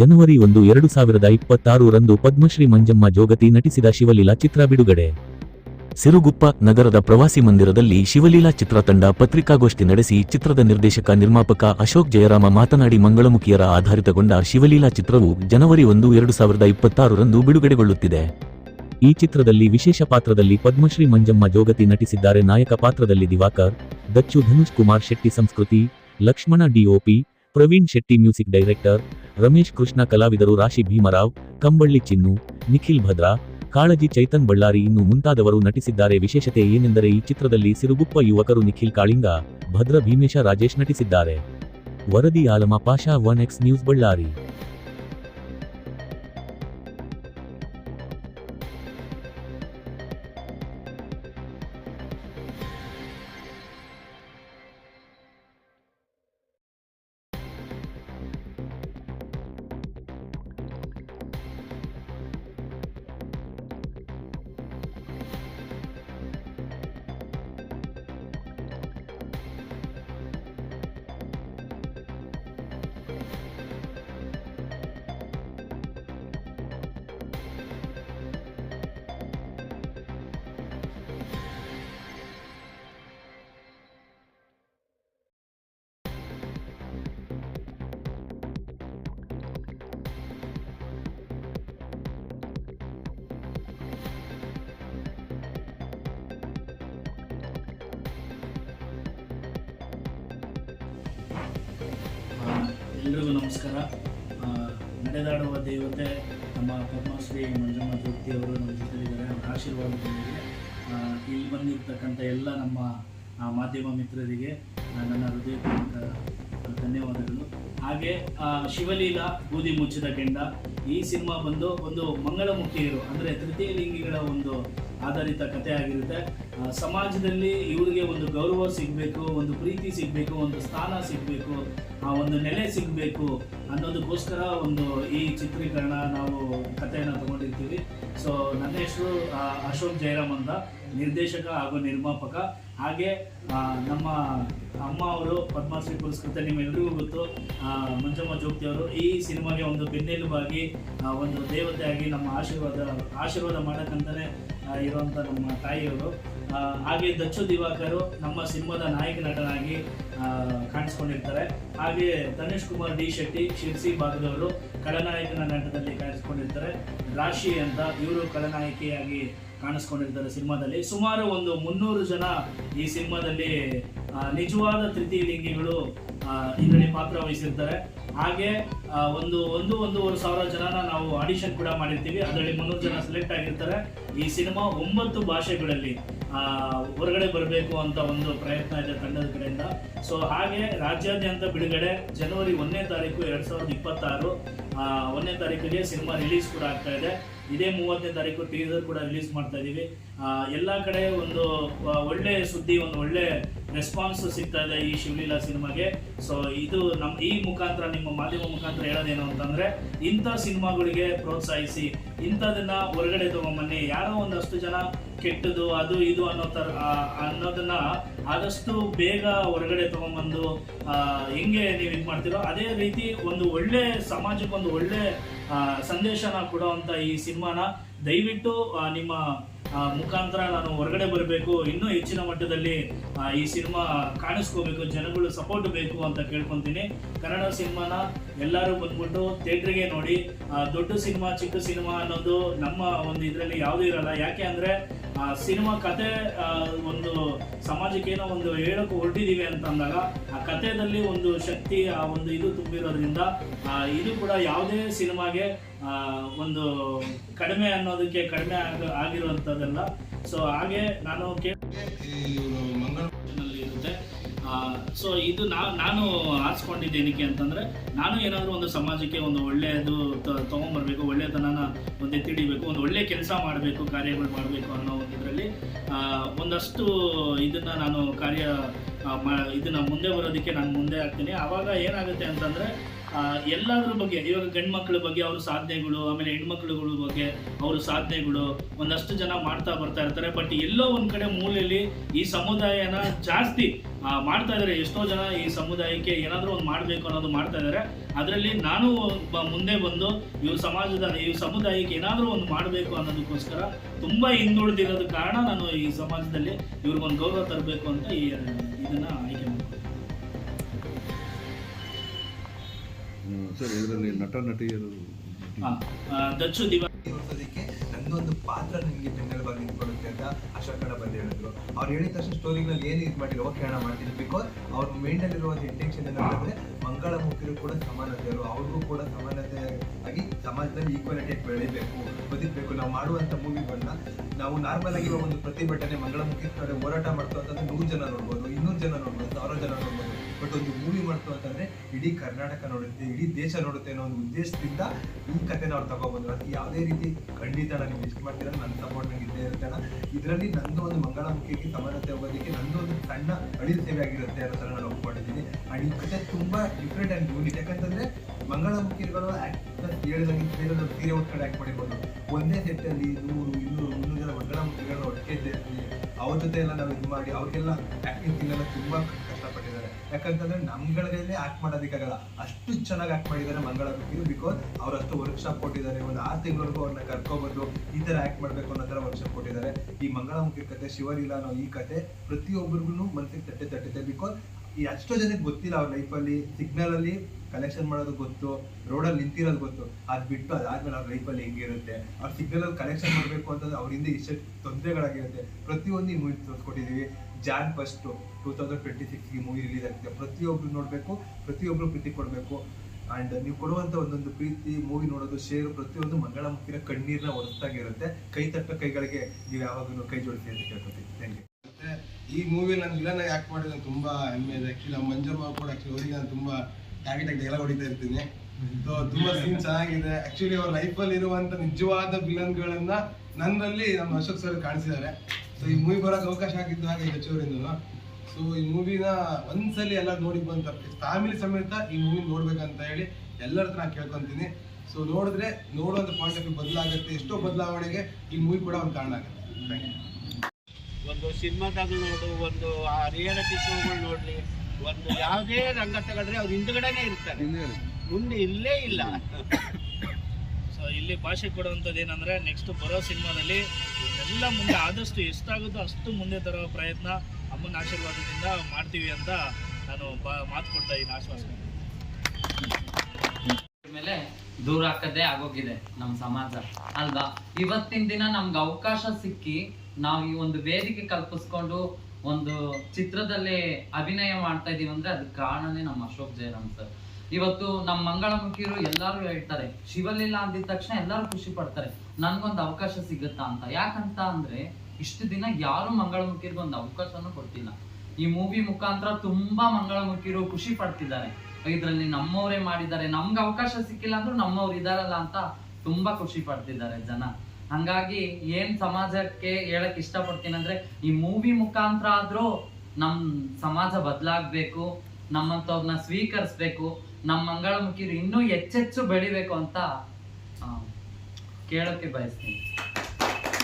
ಜನವರಿ ಒಂದು, ಎರಡು ಸಾವಿರದ ಇಪ್ಪತ್ತಾರು ರಂದು ಪದ್ಮಶ್ರೀ ಮಂಜಮ್ಮ ಜೋಗತಿ ನಟಿಸಿದ ಶಿವಲೀಲಾ ಚಿತ್ರ ಬಿಡುಗಡೆ. ಸಿರುಗುಪ್ಪ ನಗರದ ಪ್ರವಾಸಿ ಮಂದಿರದಲ್ಲಿ ಶಿವಲೀಲಾ ಚಿತ್ರತಂಡ ಪತ್ರಿಕಾಗೋಷ್ಠಿ ನಡೆಸಿ ಚಿತ್ರದ ನಿರ್ದೇಶಕ, ನಿರ್ಮಾಪಕ ಅಶೋಕ್ ಜಯರಾಮ ಮಾತನಾಡಿ ಮಂಗಳಮುಖಿಯರ ಆಧಾರಿತಗೊಂಡ ಶಿವಲೀಲಾ ಚಿತ್ರವು ಜನವರಿ ಒಂದು, ಎರಡು ಸಾವಿರದ ಇಪ್ಪತ್ತಾರರಂದು ಬಿಡುಗಡೆಗೊಳ್ಳುತ್ತಿದೆ. ಈ ಚಿತ್ರದಲ್ಲಿ ವಿಶೇಷ ಪಾತ್ರದಲ್ಲಿ ಪದ್ಮಶ್ರೀ ಮಂಜಮ್ಮ ಜೋಗತಿ ನಟಿಸಿದ್ದಾರೆ. ನಾಯಕ ಪಾತ್ರದಲ್ಲಿ Diwakar, Dachu Dhanush Kumar Shetty Samskruthi, Lakshmana DOP Praveen Shetty music director, Ramesh Krishna ಕಲಾವಿದರು ರಾಶಿ ಭೀಮರಾವ್, ಕಂಬಳ್ಳಿ ಚಿನ್ನು, ನಿಖಿಲ್ ಭದ್ರಾ, ಕಾಳಜಿ ಚೈತನ್ ಬಳ್ಳಾರಿ ಇನ್ನು ಮುಂತಾದವರು ನಟಿಸಿದ್ದಾರೆ. ವಿಶೇಷತೆ ಏನೆಂದರೆ ಈ ಚಿತ್ರದಲ್ಲಿ ಸಿರುಗುಪ್ಪ ಯುವಕರು ನಿಖಿಲ್ ಕಾಳಿಂಗ, ಭದ್ರ ಭೀಮೇಶ ರಾಜೇಶ್ ನಟಿಸಿದ್ದಾರೆ. ವರದಿ Alama, Pasha one X news Ballari. ಎಲ್ರಿಗೂ ನಮಸ್ಕಾರ. ನಡೆದಾಡುವ ದೇವತೆ ನಮ್ಮ ಪದ್ಮಶ್ರೀ ಜೋಗ್ತಿ ಅವರು ನಮ್ಮ ಜೊತೆಲಿದ್ದಾರೆ. ಅವರ ಆಶೀರ್ವಾದ ಇಲ್ಲಿ ಬಂದಿರ್ತಕ್ಕಂಥ ಎಲ್ಲ ನಮ್ಮ ಮಾಧ್ಯಮ ಮಿತ್ರರಿಗೆ ನನ್ನ ಹೃದಯಪೂರ್ವಕ ಧನ್ಯವಾದಗಳು. ಹಾಗೆ ಶಿವಲೀಲಾ ಬೂದಿ ಮುಚ್ಚಿದ ಕೆಂಡ. ಈ ಸಿನಿಮಾ ಬಂದು ಒಂದು ಮಂಗಳಮುಖಿಯರು, ಅಂದರೆ ತೃತೀಯ ಲಿಂಗಿಗಳ ಒಂದು ಆಧಾರಿತ ಕಥೆ ಆಗಿರುತ್ತೆ. ಸಮಾಜದಲ್ಲಿ ಇವರಿಗೆ ಒಂದು ಗೌರವ ಸಿಗಬೇಕು, ಒಂದು ಪ್ರೀತಿ ಸಿಗಬೇಕು, ಒಂದು ಸ್ಥಾನ ಸಿಗಬೇಕು, ಆ, ಒಂದು ನೆಲೆ ಸಿಗಬೇಕು ಅನ್ನೋದಕ್ಕೋಸ್ಕರ ಒಂದು ಈ ಚಿತ್ರೀಕರಣ ನಾವು ಕಥೆಯನ್ನು ತಗೊಂಡಿರ್ತೀವಿ. ಸೊ ನನ್ನ ಹೆಸರು ಅಶೋಕ್ ಜಯರಾಮ್ ಅಂತ. ನಿರ್ದೇಶಕ ಹಾಗೂ ನಿರ್ಮಾಪಕ. ಹಾಗೆ ನಮ್ಮ ಅಮ್ಮ ಅವರು ಪದ್ಮಶ್ರೀ ಪುರಸ್ಕೃತ ನಿಮ್ಮೆಲ್ಲರಿಗೂ ಗೊತ್ತು. ಮಂಜಮ್ಮ ಜೋಗ್ತಿ ಅವರು ಈ ಸಿನಿಮಾಗೆ ಒಂದು ಬೆನ್ನೆಲುಬಾಗಿ ಒಂದು ಒಂದು ದೇವತೆಯಾಗಿ ನಮ್ಮ ಆಶೀರ್ವಾದ ಆಶೀರ್ವಾದ ಮಾಡೋಕ್ಕಂತಲೇ ಇರುವಂಥ ನಮ್ಮ ತಾಯಿಯವರು. ಹಾಗೆ ದಚ್ಚು ದಿವಾಕರು ನಮ್ಮ ಸಿನಿಮಾದ ನಾಯಕ ನಟನಾಗಿ ಕಾಣಿಸ್ಕೊಂಡಿರ್ತಾರೆ. ಹಾಗೆ ಧನುಷ್ ಕುಮಾರ್ ಡಿ ಶೆಟ್ಟಿ, ಶಿರ್ಸಿ ಭಾಗದವರು ಖಳನಾಯಕನ ನಟದಲ್ಲಿ ಕಾಣಿಸ್ಕೊಂಡಿರ್ತಾರೆ. ರಾಶಿ ಅಂತ ಇವರು ಖಳನಾಯಕಿಯಾಗಿ ಕಾಣಿಸ್ಕೊಂಡಿರ್ತಾರೆ ಸಿನಿಮಾದಲ್ಲಿ. ಸುಮಾರು ಒಂದು ಮುನ್ನೂರು ಜನ ಈ ಸಿನಿಮಾದಲ್ಲಿ ನಿಜವಾದ ತೃತೀಯ ಲಿಂಗಿಗಳು ಇದರಲ್ಲಿ ಪಾತ್ರ ವಹಿಸಿರ್ತಾರೆ. ಹಾಗೆ ಒಂದು ಒಂದು, ಒಂದೂವರೆ ಸಾವಿರ ಜನನ ನಾವು ಆಡಿಷನ್ ಕೂಡ ಮಾಡಿರ್ತೀವಿ. ಅದರಲ್ಲಿ ಮುನ್ನೂರು ಜನ ಸೆಲೆಕ್ಟ್ ಆಗಿರ್ತಾರೆ. ಈ ಸಿನಿಮಾ ಒಂಬತ್ತು ಭಾಷೆಗಳಲ್ಲಿ ಹೊರಗಡೆ ಬರಬೇಕು ಅಂತ ಒಂದು ಪ್ರಯತ್ನ ಇದೆ ತಂಡದ ಕಡೆಯಿಂದ. ಸೊ ಹಾಗೆ ರಾಜ್ಯಾದ್ಯಂತ ಬಿಡುಗಡೆ ಜನವರಿ ಒಂದನೇ ತಾರೀಕು ಎರಡ್ ಸಾವಿರದ ಇಪ್ಪತ್ತಾರು. ಒಂದನೇ ತಾರೀಕಿಗೆ ಸಿನಿಮಾ ರಿಲೀಸ್ ಕೂಡ ಆಗ್ತಾ ಇದೆ. ಇದೇ ಮೂವತ್ತನೇ ತಾರೀಕು ಟೀಸರ್ ಕೂಡ ರಿಲೀಸ್ ಮಾಡ್ತಾ ಇದ್ದೀವಿ ಎಲ್ಲ ಕಡೆ ಒಂದು ಒಳ್ಳೆ ಸುದ್ದಿ, ಒಂದು ಒಳ್ಳೆ ರೆಸ್ಪಾನ್ಸ್ ಸಿಗ್ತಾ ಇದೆ ಈ ಶಿವಲೀಲಾ ಸಿನಿಮಾಗೆ. ಸೊ ಇದು ನಮ್ಮ ಈ ಮುಖಾಂತರ, ನಿಮ್ಮ ಮಾಧ್ಯಮ ಮುಖಾಂತರ ಹೇಳೋದೇನು ಅಂತಂದ್ರೆ, ಇಂಥ ಸಿನಿಮಾಗಳಿಗೆ ಪ್ರೋತ್ಸಾಹಿಸಿ, ಇಂಥದನ್ನ ಹೊರಗಡೆ ತಗೊಂಬನ್ನಿ. ಯಾರೋ ಒಂದಷ್ಟು ಜನ ಕೆಟ್ಟದು ಅದು ಇದು ಅನ್ನೋ ಥರ ಅನ್ನೋದನ್ನ ಆದಷ್ಟು ಬೇಗ ಹೊರಗಡೆ ತೊಗೊಂಬಂದು ಹೆಂಗೆ ನೀವು ಇದು ಮಾಡ್ತೀರೋ ಅದೇ ರೀತಿ ಒಂದು ಒಳ್ಳೆ ಸಮಾಜಕ್ಕೆ ಒಂದು ಒಳ್ಳೆ ಸಂದೇಶನ ಕೊಡುವಂತ ಈ ಸಿನಿಮಾನ ದಯವಿಟ್ಟು ನಿಮ್ಮ ಮುಖಾಂತರ ನಾನು ಹೊರಗಡೆ ಬರಬೇಕು, ಇನ್ನೂ ಹೆಚ್ಚಿನ ಮಟ್ಟದಲ್ಲಿ ಈ ಸಿನಿಮಾ ಕಾಣಿಸ್ಕೋಬೇಕು, ಜನಗಳು ಸಪೋರ್ಟ್ ಬೇಕು ಅಂತ ಕೇಳ್ಕೊಂತೀನಿ. ಕನ್ನಡ ಸಿನಿಮಾನ ಎಲ್ಲರೂ ಬಂದ್ಬಿಟ್ಟು ಥಿಯೇಟ್ರಿಗೆ ನೋಡಿ ದೊಡ್ಡ ಸಿನಿಮಾ, ಚಿಕ್ಕ ಸಿನಿಮಾ ಅನ್ನೋದು ನಮ್ಮ ಒಂದು ಇದರಲ್ಲಿ ಯಾವುದೂ ಇರಲ್ಲ. ಯಾಕೆ ಅಂದ್ರೆ ಆ, ಸಿನಿಮಾ ಕತೆ ಒಂದು ಸಮಾಜಕ್ಕೆ ಏನೋ ಒಂದು ಹೇಳಕ್ಕೆ ಹೊರಟಿದೀವಿ ಅಂತ ಅಂದಾಗ ಆ ಕಥೆದಲ್ಲಿ ಒಂದು ಶಕ್ತಿ, ಆ ಒಂದು ಇದು ತುಂಬಿರೋದ್ರಿಂದ ಇದು ಕೂಡ ಯಾವುದೇ ಸಿನಿಮಾಗೆ ಒಂದು ಕಡಿಮೆ ಅನ್ನೋದಕ್ಕೆ ಕಡಿಮೆ ಆಗ, ಆಗಿರುವಂಥದ್ದಲ್ಲ. ಸೊ ಹಾಗೆ ನಾನು ಕೇ ನಲ್ಲಿ ಇರುತ್ತೆ ಸೊ ಇದು ನಾ ನಾನು ಆರಿಸ್ಕೊಂಡಿದ್ದೇನಕ್ಕೆ ಅಂತಂದ್ರೆ, ನಾನು ಏನಾದರೂ ಒಂದು ಸಮಾಜಕ್ಕೆ ಒಂದು ಒಳ್ಳೆಯದು ತೊಗೊಂಬರ್ಬೇಕು ಒಳ್ಳೆಯತನನ ಒಂದು ತಿಳಿಬೇಕು, ಒಂದು ಒಳ್ಳೆಯ ಕೆಲಸ ಮಾಡಬೇಕು, ಕಾರ್ಯಗಳು ಮಾಡಬೇಕು ಅನ್ನೋ ಒಂದು ಇದರಲ್ಲಿ ಒಂದಷ್ಟು ಇದನ್ನ ನಾನು ಕಾರ್ಯ ಇದನ್ನ ಮುಂದೆ ಬರೋದಕ್ಕೆ ನಾನು ಮುಂದೆ ಆಗ್ತೀನಿ. ಆವಾಗ ಏನಾಗುತ್ತೆ ಅಂತಂದ್ರೆ ಎಲ್ಲಾದ್ರ ಬಗ್ಗೆ, ಇವಾಗ ಗಂಡು ಮಕ್ಕಳ ಬಗ್ಗೆ ಅವ್ರ ಸಾಧನೆಗಳು, ಆಮೇಲೆ ಹೆಣ್ಮಕ್ಳುಗಳ ಬಗ್ಗೆ ಅವ್ರ ಸಾಧನೆಗಳು, ಒಂದಷ್ಟು ಜನ ಮಾಡ್ತಾ ಬರ್ತಾ ಇರ್ತಾರೆ. ಬಟ್ ಎಲ್ಲೋ ಒಂದು ಕಡೆ ಮೂಲೆಯಲ್ಲಿ ಈ ಸಮುದಾಯನ ಜಾಸ್ತಿ ಮಾಡ್ತಾ ಇದ್ದಾರೆ ಎಷ್ಟೋ ಜನ ಈ ಸಮುದಾಯಕ್ಕೆ ಏನಾದರೂ ಒಂದು ಮಾಡಬೇಕು ಅನ್ನೋದು ಮಾಡ್ತಾ ಇದ್ದಾರೆ ಅದರಲ್ಲಿ ನಾನು ಒಬ್ಬ ಮುಂದೆ ಬಂದು ಇವ್ರ ಸಮಾಜದ ಈ ಸಮುದಾಯಕ್ಕೆ ಏನಾದರೂ ಒಂದು ಮಾಡಬೇಕು ಅನ್ನೋದಕ್ಕೋಸ್ಕರ ತುಂಬ ಹಿಂದುಳಿದಿರೋದ ಕಾರಣ ನಾನು ಈ ಸಮಾಜದಲ್ಲಿ ಇವ್ರಿಗೊಂದು ಗೌರವ ತರಬೇಕು ಅಂತ ಈ ಇದನ್ನ ಆಯ್ಕೆ ಮಾಡ್ತೀನಿ ಸರ್ ಇದರಲ್ಲಿ ನಟ ನಟಿಯರು ಹಾ, ದಚ್ಚು ದಿವ ಒಂದು ಪಾತ್ರ ನಿಮಗೆ ಬೆನ್ನೆಲುಬಾಗಿ ನಿಂತ್ಕೊಳ್ಳುತ್ತೆ ಅಂತ ಅಶೋಕಣ್ಣ ಬಂದು ಹೇಳಿದ್ರು. ಅವ್ರು ಹೇಳಿದ ತಕ್ಷಣ ಸ್ಟೋರಿಗಳಲ್ಲಿ ಏನು ಇದು ಮಾಡಿರೋ ಓಕೆ ಮಾಡ್ತಿದ್ರು ಬಿಕಾಸ್ ಅವ್ರ ಮೈಂಡಲ್ಲಿರುವಂಥ ಇಂಟೆನ್ಷನ್ ಏನಂತಂದ್ರೆ ಮಂಗಳಮುಖಿರು ಕೂಡ ಸಮಾನತೆಯರು ಅವ್ರಿಗೂ ಕೂಡ ಸಮಾನತೆ ಆಗಿ ಸಮಾಜದಲ್ಲಿ ಈಕ್ವಾಲಿಟಿ ಬೆಳಿಬೇಕು, ಬದುಕಬೇಕು. ನಾವು ಮಾಡುವಂಥ ಮೂವಿಗಳನ್ನ ನಾವು ನಾರ್ಮಲ್ ಆಗಿ ಒಂದು ಪ್ರತಿಭಟನೆ ಮಂಗಳಮುಖಿ ಕಡೆ ಹೋರಾಟ ಮಾಡ್ತು ಅಂತಂದ್ರೆ ನೂರು ಜನ ನೋಡ್ಬೋದು, ಇನ್ನೂರು ಜನ ನೋಡ್ಬೋದು, ಸಾವಿರ ಜನ ನೋಡ್ಬೋದು. ಬಟ್ ಒಂದು ಮೂವಿ ಮಾಡ್ತು ಅಂತಂದ್ರೆ ಇಡೀ ಕರ್ನಾಟಕ ನೋಡುತ್ತೆ, ಇಡೀ ದೇಶ ನೋಡುತ್ತೆ ಅನ್ನೋ ಒಂದು ಉದ್ದೇಶದಿಂದ ಈ ಕಥೆನ ಅವ್ರು ತಗೊಬಂದ್ರು ಅದಕ್ಕೆ ಯಾವುದೇ ರೀತಿ ಖಂಡಿತ ನಾನು ಎಷ್ಟು ಮಾಡ್ತೀರ ನನ್ನ ಸಪೋರ್ಟ್ ನಂಗೆ ಇದ್ದೇ ಇರುತ್ತೆ ಇದರಲ್ಲಿ ನಂದು ಒಂದು ಮಂಗಳಮುಖಿಗೆ ಸಮಾನತೆ ಹೋಗೋದಕ್ಕೆ ನಂದು ಒಂದು ಸಣ್ಣ ಅಳಿಲು ಸೇವೆ ಆಗಿರುತ್ತೆ ಅನ್ನೋ ಥರ ನಾನು ಒಪ್ಕೊಂಡಿದ್ದೀನಿ. ಅಂಡ್ ಈ ಕಥೆ ತುಂಬಾ ಡಿಫ್ರೆಂಟ್ ಆ್ಯಂಡ್ ಯೂನಿಕ್ ಯಾಕಂತಂದ್ರೆ ಮಂಗಳಮುಖಿಗಳು ಆ್ಯಕ್ಟ್ ಹೇಳಿದಂಗೆ ಬೇರೆ ಸೀರೆ ಕಡೆ ಆಕ್ಟ್ ಮಾಡಿರ್ಬೋದು. ಒಂದೇ ಸೆಟ್ಟಲ್ಲಿ ನೂರು, ಇನ್ನೂರು ಮಂಗಳಮುಖಿಗಳನ್ನ ಒಟ್ಟಿಗೆ ಅವ್ರ ಜೊತೆ ಎಲ್ಲ ನಾವು ಇದು ಮಾಡಿ ಅವ್ರಿಗೆಲ್ಲ ಆಕ್ಟಿಂಗ್ ತುಂಬ ಕಷ್ಟಪಟ್ಟಿದ್ದಾರೆ. ಯಾಕಂತಂದ್ರೆ ನಮ್ಗಳಿಗೆ ಆಕ್ಟ್ ಮಾಡೋದಕ್ಕಾಗಲ್ಲ ಅಷ್ಟು ಚೆನ್ನಾಗಿ ಆಕ್ಟ್ ಮಾಡಿದ್ದಾರೆ ಮಂಗಳಮುಖಿಗಳು ಬಿಕಾಸ್ ಅವ್ರು ಅಷ್ಟು ವರ್ಕ್ಶಾಪ್ ಕೊಟ್ಟಿದ್ದಾರೆ. ಒಂದು ಆರು ತಿಂಗಳಿಗೂ ಅವ್ರನ್ನ ಕರ್ಕೊಬಂದು ಈ ತರ ಆಕ್ಟ್ ಮಾಡ್ಬೇಕು ಅನ್ನೋ ತರ ವರ್ಕ್ಶಾಪ್ ಕೊಟ್ಟಿದ್ದಾರೆ. ಈ ಮಂಗಳಮುಖಿ ಕತೆ ಶಿವಲೀಲಾ ಅನ್ನೋ ಈ ಕತೆ ಪ್ರತಿಯೊಬ್ಬರಿಗೂ ಮನಸ್ಸಿಗೆ ತಟ್ಟೆ ತಟ್ಟಿದೆ ಬಿಕಾಸ್ ಈ ಅಷ್ಟೋ ಜನಕ್ಕೆ ಗೊತ್ತಿಲ್ಲ ಅವ್ರ ಲೈಫಲ್ಲಿ ಸಿಗ್ನಲ್ ಅಲ್ಲಿ ಕಲೆಕ್ಷನ್ ಮಾಡೋದು ಗೊತ್ತು ರೋಡಲ್ಲಿ ನಿಂತಿರೋದು ಗೊತ್ತು. ಅದು ಬಿಟ್ಟು ಅದಾದ್ಮೇಲೆ ಅವ್ರ ಲೈಫಲ್ಲಿ ಹೆಂಗಿರುತ್ತೆ ಅವ್ರ ಸಿಗ್ನಲ್ ಅಲ್ಲಿ ಕಲೆಕ್ಷನ್ ಮಾಡಬೇಕು ಅಂತಂದ್ರೆ ಅವರಿಂದ ಇಷ್ಟು ತೊಂದರೆಗಳಾಗಿರುತ್ತೆ. ಪ್ರತಿಯೊಂದು ಈ movie ತೋರಿಸ್ಕೊಟ್ಟಿದೀವಿ. Jan first two thousand twenty ಸಿಕ್ಸ್ಗೆ movie release ಆಗುತ್ತೆ ಪ್ರತಿಯೊಬ್ರು ನೋಡಬೇಕು, ಪ್ರತಿಯೊಬ್ರು ಪ್ರೀತಿ ಕೊಡಬೇಕು. ಅಂಡ್ ನೀವು ಕೊಡುವಂತ ಒಂದೊಂದು ಪ್ರೀತಿ ಮೂವಿ ನೋಡೋದು ಶೇರ್ ಪ್ರತಿಯೊಂದು ಮಂಗಳ ಮುಖಿನ ಕಣ್ಣೀರ್ನ ಒರೆಸ್ತಾಗಿರುತ್ತೆ ಕೈ ತಟ್ಟ ಕೈಗಳಿಗೆ ನೀವು ಯಾವಾಗಲೂ ಕೈ ಜೋಡಿಸಿ ಅಂತ ಕೇಳ್ಕೊತೀವಿ. ಥ್ಯಾಂಕ್ ಯು ಈ ಮೂವಿ ನಾನು ವಿಲನ್ ಆಗಿ ಆಕ್ಟ್ ಮಾಡಿದ್ರೆ ತುಂಬಾ ಹೆಮ್ಮೆ ಇದೆ. ಆಕ್ಚುಲಿ ನಮ್ಮ ಮಂಜಮ್ಮ ಕೂಡ ಆ್ಯಕ್ಚುಲಿ ಅವರಿಗೆ ನಾನು ತುಂಬಾ ಟ್ಯಾಗೆಟ್ ಆಗಿ ಡೈಲಾಗ್ ಹೊಡಿತಾ ಇರ್ತೀನಿ. ಸೊ ತುಂಬಾ ಸೀನ್ ಚೆನ್ನಾಗಿದೆ. ಆ್ಯಕ್ಚುಲಿ ಅವ್ರ ಲೈಫಲ್ಲಿ ಇರುವಂತ ನಿಜವಾದ ವಿಲನ್ಗಳನ್ನ ನನ್ನಲ್ಲಿ ನಮ್ಮ ಅಶೋಕ್ ಸರ್ ಕಾಣಿಸಿದ್ದಾರೆ ಸೊ ಈ ಮೂವಿ ಬರೋಕೆ ಅವಕಾಶ ಆಗಿದ್ದು ಹಾಗೆ ಹೆಚ್ಚುವರಿಂದ ಸೊ ಈ ಮೂವಿನ ಒಂದ್ಸಲಿ ಎಲ್ಲ ನೋಡಿ ಬಂತ ಫ್ಯಾಮಿಲಿ ಸಮೇತ ಈ ಮೂವಿ ನೋಡ್ಬೇಕಂತ ಹೇಳಿ ಎಲ್ಲರ ಹತ್ರ ನಾನು ಕೇಳ್ಕೊಂತೀನಿ. ಸೊ ನೋಡಿದ್ರೆ ನೋಡುವಂಥ ಪಾಯಿಂಟ್ ಆಫ್ ವ್ಯೂ ಬದಲಾಗುತ್ತೆ. ಎಷ್ಟೋ ಬದಲಾವಣೆಗೆ ಈ ಮೂವಿ ಕೂಡ ಒಂದು ಕಾರಣ ಆಗುತ್ತೆ. ಥ್ಯಾಂಕ್ ಯು ಒಂದು ಸಿನಿಮಾದಾಗ ನೋಡು ಒಂದು ಆ ರಿಯಾಲಿಟಿ ಶೋಗಳು ನೋಡ್ಲಿ ಒಂದು ಯಾವುದೇ ರಂಗ ತಗೊಂಡ್ರೆ ಅವ್ರು ಹಿಂದ್ಗಡೆನೆ ಇರ್ತಾರೆ. ಮುಂದೆ ಇಲ್ಲೇ ಇಲ್ಲ. ಸೊ ಇಲ್ಲಿ ಭಾಷೆ ಕೊಡುವಂಥದ್ದು ಏನಂದ್ರೆ ನೆಕ್ಸ್ಟ್ ಬರೋ ಸಿನಿಮಾದಲ್ಲಿ ಎಲ್ಲ ಮುಂದೆ ಆದಷ್ಟು ಎಷ್ಟಾಗುತ್ತೋ ಅಷ್ಟು ಮುಂದೆ ತರೋ ಪ್ರಯತ್ನ ಅಮ್ಮನ ಆಶೀರ್ವಾದದಿಂದ ಮಾಡ್ತೀವಿ ಅಂತ ನಾನು ಬಾ- ಮಾತು ಕೊಡ್ತಾ ಇದ್ದೀನಿ ಆಶ್ವಾಸನೆ. ಮೇಲೆ ದೂರ ಹಾಕದೇ ಆಗೋಗಿದೆ ನಮ್ಮ ಸಮಾಜ. ಅಲ್ವಾ? ಇವತ್ತಿನ ದಿನ ನಮ್ಗೆ ಅವಕಾಶ ಸಿಕ್ಕಿ ನಾವು ಈ ಒಂದು ವೇದಿಕೆ ಕಲ್ಪಿಸ್ಕೊಂಡು ಒಂದು ಚಿತ್ರದಲ್ಲಿ ಅಭಿನಯ ಮಾಡ್ತಾ ಇದೀವಿ ಅಂದ್ರೆ ಅದಕ್ಕೆ ಕಾರಣನೇ ನಮ್ಮ ಅಶೋಕ್ ಜಯರಾಮ್ ಸರ್. ಇವತ್ತು ನಮ್ಮ ಮಂಗಳಮುಖಿಯರು ಎಲ್ಲರೂ ಹೇಳ್ತಾರೆ, ಶಿವಲೀಲಾ ಅಂದಿದ ತಕ್ಷಣ ಎಲ್ಲರೂ ಖುಷಿ ಪಡ್ತಾರೆ, ನನ್ಗೊಂದು ಅವಕಾಶ ಸಿಗುತ್ತಾ ಅಂತ. ಯಾಕಂತ ಅಂದ್ರೆ ಇಷ್ಟು ದಿನ ಯಾರು ಮಂಗಳಮುಖಿಯರಿಗೆ ಒಂದು ಅವಕಾಶನೂ ಕೊಡ್ತಿಲ್ಲ ಈ ಮೂವಿ ಮುಖಾಂತರ ತುಂಬಾ ಮಂಗಳಮುಖಿಯರು ಖುಷಿ ಪಡ್ತಿದ್ದಾರೆ. ಇದ್ರಲ್ಲಿ ನಮ್ಮವರೇ ಮಾಡಿದ್ದಾರೆ. ನಮ್ಗೆ ಅವಕಾಶ ಸಿಕ್ಕಿಲ್ಲ ಅಂದ್ರೂ ನಮ್ಮವ್ರು ಇದಾರಲ್ಲ ಅಂತ ತುಂಬಾ ಖುಷಿ ಪಡ್ತಿದ್ದಾರೆ ಜನ. ಹಂಗಾಗಿ ಏನ್ ಸಮಾಜಕ್ಕೆ ಹೇಳಕ್ ಇಷ್ಟಪಡ್ತೀನಿ ಅಂದ್ರೆ ಈ ಮೂವಿ ಮುಖಾಂತರ ಆದ್ರೂ ನಮ್ ಸಮಾಜ ಬದಲಾಗ್ಬೇಕು ನಮ್ಮಂತವ್ರನ್ನ ಸ್ವೀಕರಿಸ್ಬೇಕು ನಮ್ಮ ಮಂಗಳಮುಖಿರು ಇನ್ನೂ ಹೆಚ್ಚೆಚ್ಚು ಬೆಳಿಬೇಕು ಅಂತ ಕೇಳೋಕೆ ಬಯಸ್ತೀನಿ.